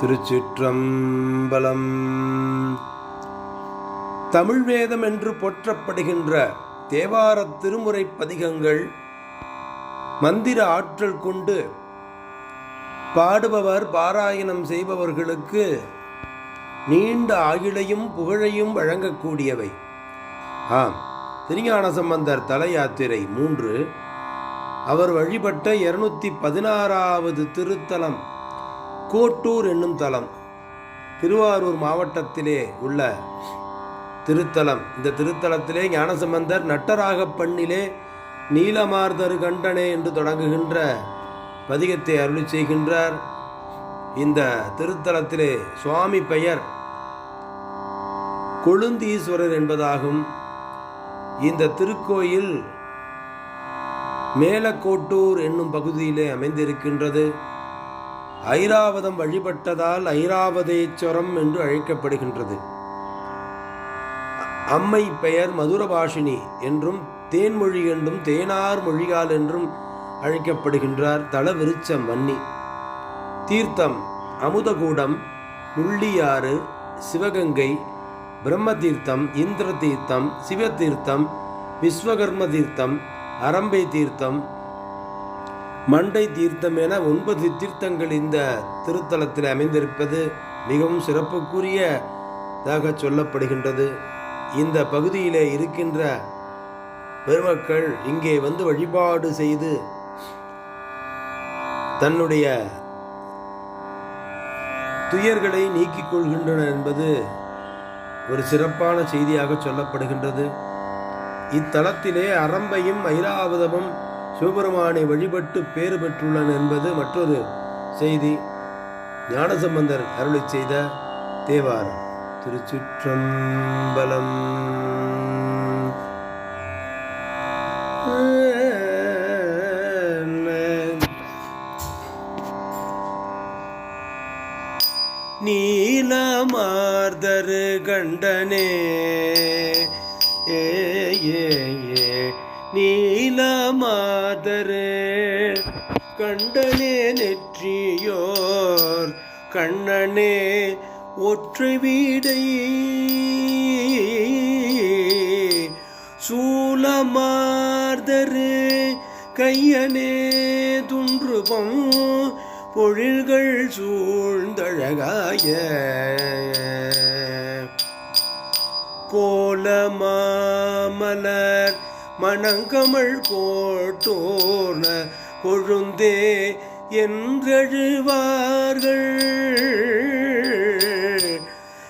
திருச்சிற்றம்பலம். தமிழ் வேதம் என்று போற்றப்படுகின்ற தேவாரத் திருமுறை பதிகங்கள் மந்திர ஆற்றல் கொண்டு பாடுபவர் பாராயணம் செய்பவர்களுக்கு நீண்ட ஆயுளையும் புகழையும் வழங்கக்கூடியவை. ஆம் திருஞான சம்பந்தர் தல யாத்திரை மூன்று. அவர் வழிபட்ட இருநூத்தி பதினாறாவது திருத்தலம். கோட்டூர் என்னும் தலம். திருவாரூர் மாவட்டத்திலே உள்ள திருத்தலம். இந்த திருத்தலத்திலே ஞானசம்பந்தர் நட்டராக பண்ணிலே நீலமார்தரு கண்டனே என்று தொடங்குகின்ற பதிகத்தை அருளி செய்கின்றார். இந்த திருத்தலத்திலே சுவாமி பெயர் கொழுந்தீஸ்வரர் என்பதாகும். இந்த திருக்கோயில் மேலக்கோட்டூர் என்னும் பகுதியிலே அமைந்திருக்கின்றது. ஐராவதம் வழிபட்டதால் ஐராவதேஸ்வரம் என்று அழைக்கப்படுகின்றது. அம்மை பெயர் மதுரபாஷினி என்றும் தேன்மொழி என்றும் தேனார் மொழிகால் என்றும் அழைக்கப்படுகின்றார் தல விருச்சம் வன்னி. தீர்த்தம் அமுதகூடம் முள்ளியாறு சிவகங்கை பிரம்ம தீர்த்தம் இந்திர தீர்த்தம் சிவதீர்த்தம் விஸ்வகர்ம தீர்த்தம் அரம்பை தீர்த்தம் மண்டை தீர்த்தம் என ஒன்பது தீர்த்தங்கள் இந்த திருத்தலத்தில் அமைந்திருப்பது மிகவும் சிறப்புக்குரியதாக சொல்லப்படுகின்றது. இந்த பகுதியிலே இருக்கின்ற பெருமக்கள் இங்கே வந்து வழிபாடு செய்து தன்னுடைய துயர்களை நீக்கிக் கொள்கின்றனர் என்பது ஒரு சிறப்பான செய்தியாக சொல்லப்படுகின்றது. இத்தலத்திலே அரம்பையும் ஐராவதமும் சிவபெருமானை வழிபட்டு பேறு பெற்றுள்ளன என்பது மற்றொரு செய்தி. ஞானசம்பந்தர் அருளை செய்த தேவாரம். திருச்சுற்றம்பலம். நீலமார்தரு கண்டனே ஏ ஏ நீலமாதரு கண்டனே நெற்றியோர் கண்ணனே ஒற்றை வீடை சூலமார்தரு கையனே துன்றுபம் பொழில்கள் சூழ்ந்தழகாய. கோலமாமலர் மணங்கமள் கோட்டோன கொழுந்தே என்றெழுவார்கள்.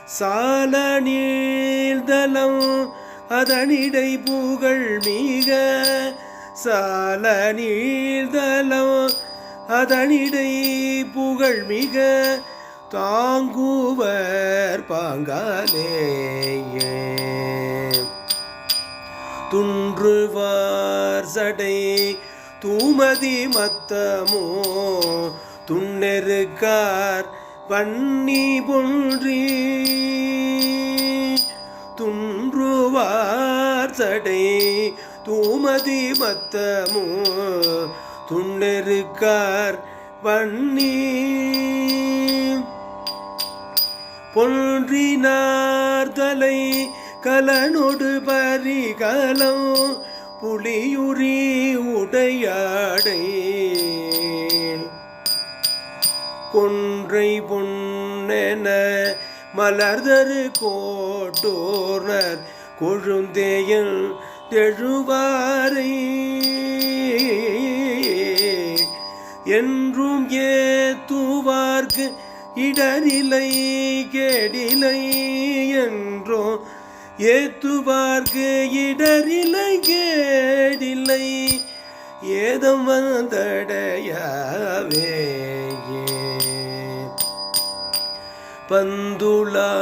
சால நீழ்தலம் அதனிடை புகழ் மிக சால நீழ்தலம் அதனிடை புகழ் மிக தாங்குவர் பாங்காலேயே. துன்றுவார் சடை தூமதி மத்தமோ துண்ணெருக்கார் வன்னி பொன்றி. துன்றுவார் சடை தூமதி மத்தமோ துண்ணெருக்கார் வன்னி. பொன்றினார் தலை கலனொடு பரிகலம் புலியுரி உடையாடை கொன்றை பொன்னென மலர்தரு கோட்டோர்னர் கொழுந்தேயல் தெழுவாரை என்றும் ஏத்துவார்க்கு இடரிலை கேடிலை என்றோ ஏத்துவார்க்கு இடரிலை கேடில்லை. ஏதம் வந்தடையவே பந்துளா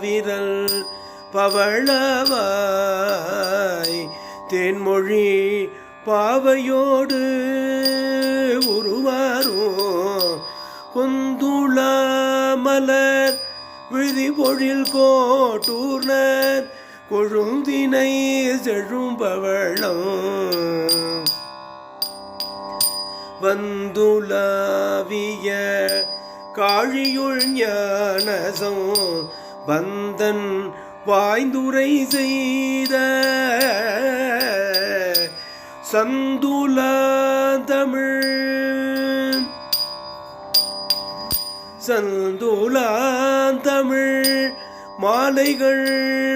விரல் பவளவாய் தேன்மொழி பாவையோடு உருவாரோ? கொந்துளா மலர் விழிபொழில் கோட்டூர்னர் கொழுந்தினை செழும்பவளம். வந்துலாவிய காழியுள் ஞானசம் வந்தன் வாய்ந்துரை செய்த சந்துலா தமிழ் சந்துலாந்தமிழ் மாலைகள்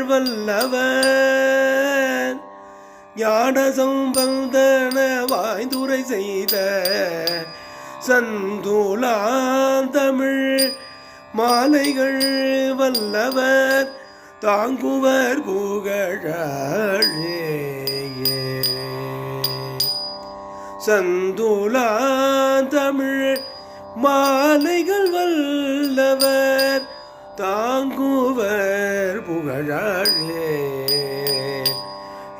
வல்லவர் ஞான சம்பந்தன வாய்ந்துரை செய்த சந்துலாந்தமிழ் மாலைகள் வல்லவர் தாங்குவர் புகழே சந்துலாந்தமிழ் மாலைகள் வல்லவர் தாங்குவர் புகழாழே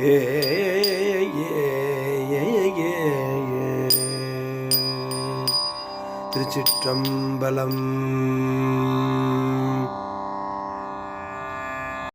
ஏ ஏ, ஏ, திருச்சிற்றம்பலம்.